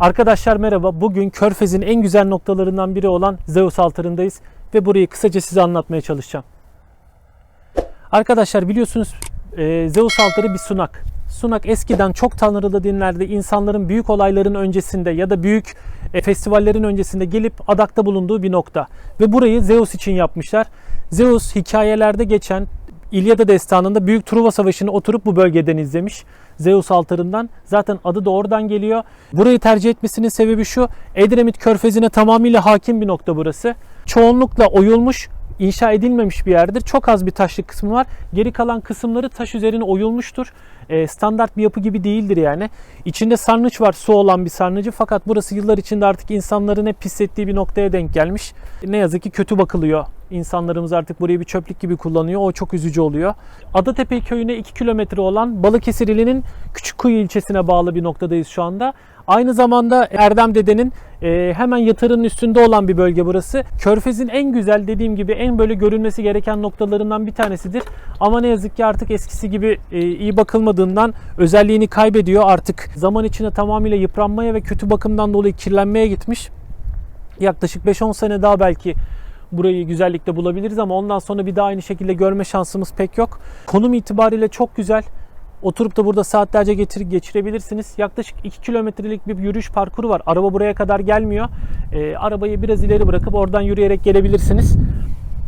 Arkadaşlar merhaba. Bugün Körfez'in en güzel noktalarından biri olan Zeus Altarı'ndayız ve burayı kısaca size anlatmaya çalışacağım. Arkadaşlar biliyorsunuz e, Zeus Altarı bir sunak. Sunak eskiden çok tanrılı dinlerde insanların büyük olayların öncesinde ya da büyük e, festivallerin öncesinde gelip adakta bulunduğu bir nokta. Ve burayı Zeus için yapmışlar. Zeus hikayelerde geçen İlyada destanında Büyük Truva Savaşı'nı oturup bu bölgeden izlemiş. Zeus altarından. Zaten adı da oradan geliyor. Burayı tercih etmesinin sebebi şu. Edremit Körfezi'ne tamamıyla hakim bir nokta burası. Çoğunlukla oyulmuş, inşa edilmemiş bir yerdir. Çok az bir taşlık kısmı var. Geri kalan kısımları taş üzerine oyulmuştur. E, standart bir yapı gibi değildir yani. İçinde sarnıç var, su olan bir sarnıcı. Fakat burası yıllar içinde artık insanların hep pislettiği bir noktaya denk gelmiş. Ne yazık ki kötü bakılıyor. İnsanlarımız artık burayı bir çöplük gibi kullanıyor. O çok üzücü oluyor. Adatepe köyüne 2 kilometre olan Balıkesir ilinin Küçükkuyu ilçesine bağlı bir noktadayız şu anda. Aynı zamanda Erdem Dede'nin e, hemen yatırının üstünde olan bir bölge burası. Körfez'in en güzel dediğim gibi en böyle görülmesi gereken noktalarından bir tanesidir. Ama ne yazık ki artık eskisi gibi e, iyi bakılmadığından özelliğini kaybediyor. Artık zaman içinde tamamıyla yıpranmaya ve kötü bakımdan dolayı kirlenmeye gitmiş. Yaklaşık 5-10 sene daha belki burayı güzellikte bulabiliriz ama ondan sonra bir daha aynı şekilde görme şansımız pek yok. Konum itibariyle çok güzel. Oturup da burada saatlerce getir, geçirebilirsiniz. Yaklaşık 2 kilometrelik bir yürüyüş parkuru var. Araba buraya kadar gelmiyor. E, arabayı biraz ileri bırakıp oradan yürüyerek gelebilirsiniz.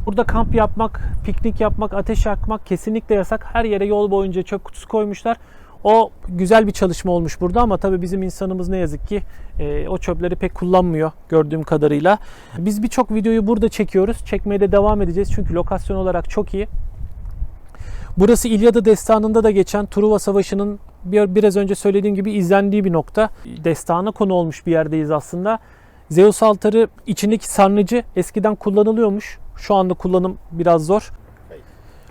Burada kamp yapmak, piknik yapmak, ateş yakmak kesinlikle yasak. Her yere yol boyunca çöp kutusu koymuşlar. O güzel bir çalışma olmuş burada ama tabii bizim insanımız ne yazık ki e, o çöpleri pek kullanmıyor gördüğüm kadarıyla. Biz birçok videoyu burada çekiyoruz. Çekmeye de devam edeceğiz çünkü lokasyon olarak çok iyi. Burası İlyada Destanı'nda da geçen Truva Savaşı'nın bir, biraz önce söylediğim gibi izlendiği bir nokta. Destana konu olmuş bir yerdeyiz aslında. Zeus altarı içindeki sarnıcı eskiden kullanılıyormuş. Şu anda kullanım biraz zor.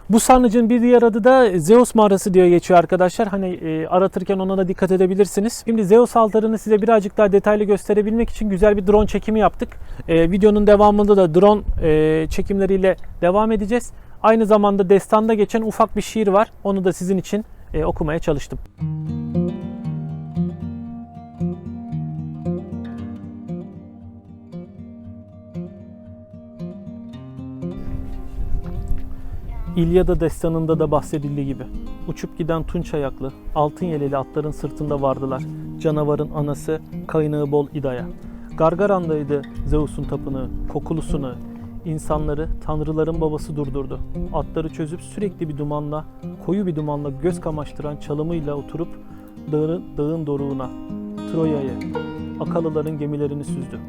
Bu sarnıcın bir diğer adı da Zeus mağarası diye geçiyor arkadaşlar. Hani e, aratırken ona da dikkat edebilirsiniz. Şimdi Zeus altarını size birazcık daha detaylı gösterebilmek için güzel bir drone çekimi yaptık. E, videonun devamında da drone e, çekimleriyle devam edeceğiz. Aynı zamanda destanda geçen ufak bir şiir var. Onu da sizin için e, okumaya çalıştım. İlyada destanında da bahsedildiği gibi uçup giden tunç ayaklı, altın yeleli atların sırtında vardılar. Canavarın anası, kaynağı bol İda'ya. Gargaran'daydı Zeus'un tapınağı, kokulusunu, insanları tanrıların babası durdurdu. Atları çözüp sürekli bir dumanla, koyu bir dumanla göz kamaştıran çalımıyla oturup dağın, dağın doruğuna, Troya'ya, Akalıların gemilerini süzdü.